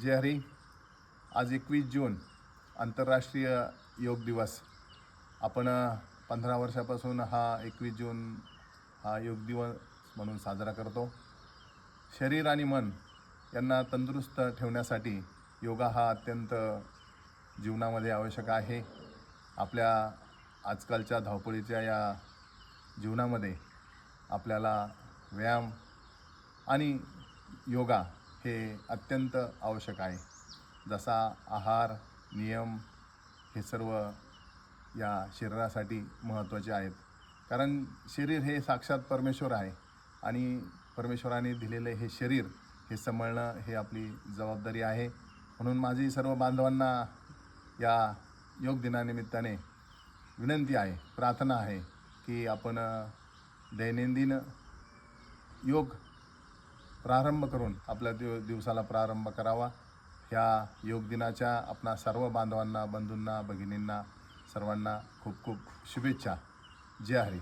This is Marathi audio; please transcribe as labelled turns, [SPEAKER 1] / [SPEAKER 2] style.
[SPEAKER 1] जय हरी. आज एकवीस जून आंतरराष्ट्रीय योग दिवस. आपण पंधरा वर्षापासून हा एकवीस जून हा योग दिवस म्हणून साजरा करतो. शरीर आणि मन यांना तंदुरुस्त ठेवण्यासाठी योगा हा अत्यंत जीवनामध्ये आवश्यक आहे. आपल्या आजकालच्या धावपळीच्या या जीवनामध्ये आपल्याला व्यायाम आणि योगा हे अत्यंत आवश्यक आहे. जसा आहार नियम हे सर्व या शरीरासाठी महत्त्वाचे आहेत. कारण शरीर हे साक्षात परमेश्वर आहे आणि परमेश्वराने दिलेले हे शरीर हे सांभाळणं हे आपली जबाबदारी आहे. म्हणून माझी सर्व बांधवांना या योग दिनानिमित्ताने विनंती आहे प्रार्थना आहे की आपण दैनंदिन योग प्रारंभ करून आपल्या दिव दिवसाला प्रारंभ करावा. ह्या योग दिनाच्या आपणा सर्व बांधवांना बंधूंना भगिनींना सर्वांना खूप खूप शुभेच्छा. जय हरी.